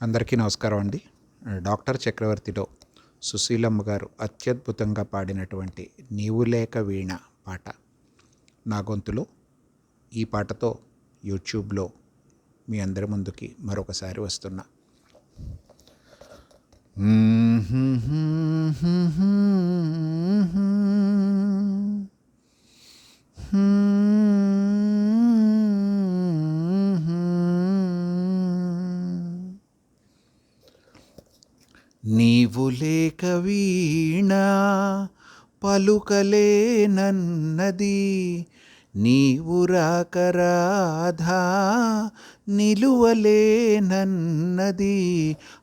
అందరికీ నమస్కారం అండి. డాక్టర్ చక్రవర్తిలో సుశీలమ్మ గారు అత్యద్భుతంగా పాడినటువంటి నీవు లేక వీణ పాట నా గొంతులో ఈ పాటతో యూట్యూబ్లో మీ అందరి ముందుకి మరొకసారి వస్తున్నా. నీవు లేక వీణ పలుకలేనన్నది నీవు రాక రాధా నిలువలేనన్నది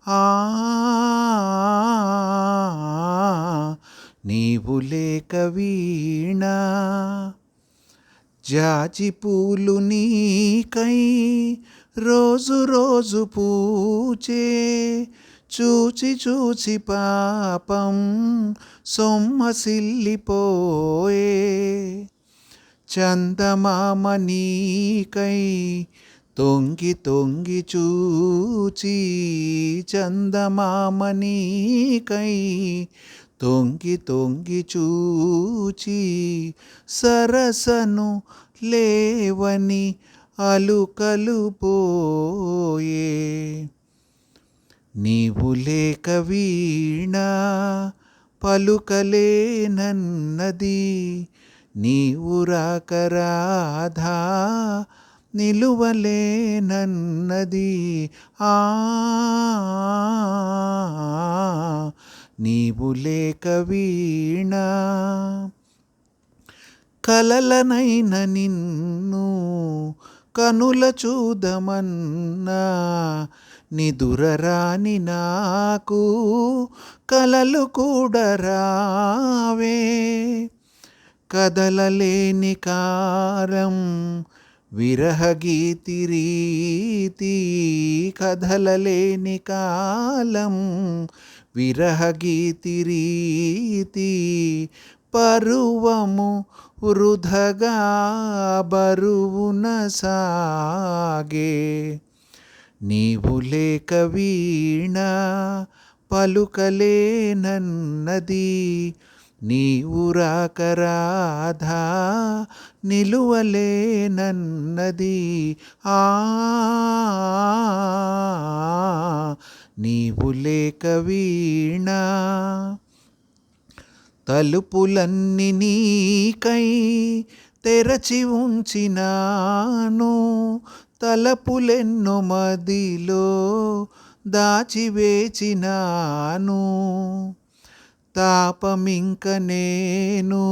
ఆ నీవు లేక వీణ జాజి పూలు నీకై రోజు రోజు పూచే చూచి చూచి పాపం సొమ్మసిల్లిపోయే చందమామ నీకై తొంగి తొంగి చూచి చందమామ నీకై తొంగి తొంగి చూచి సరసను లేవని అలుకలు పోయే. నీవు లేక వీణ పలుకలేనన్నది నీవు రాక రాధా నిలువలేనన్నది ఆ నీవు లేక వీణ కలలనైన నిన్ను కనుల చూదమన్నా. నిదురరాని నాకు కలలు కూడా రావే. కదలలేని కారం విరహగీతి రీతి కదలలేని కాలం విరహగీతి రీతి పరువము వృధగా బరువున సాగే. నీవు లేక వీణ పలుకలేనన్నది నీవు రాక రాధా నిలువలేనన్నది ఆ నీవు లేక వీణ తలుపులన్నీ నీకై తెరచి ఉంచినాను. తలపులెన్నో మదిలో దాచివేచినాను. తాపమింక నేను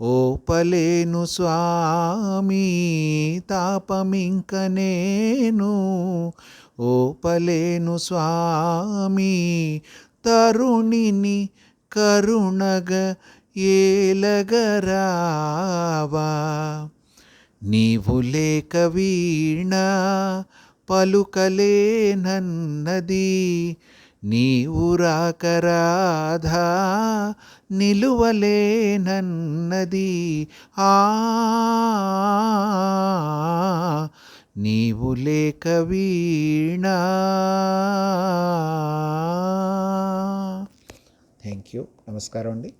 ఓపలేను స్వామి తాపమింక నేను ఓపలేను స్వామి తరుణిని కరుణగ ఏలగరావా? నీవు లేక వీణ పలుకలేనన్నది నీవు రాక రాధా నిలువలేనన్నది ఆ నీవు లేక వీణ. థ్యాంక్ యూ నమస్కారం అండి.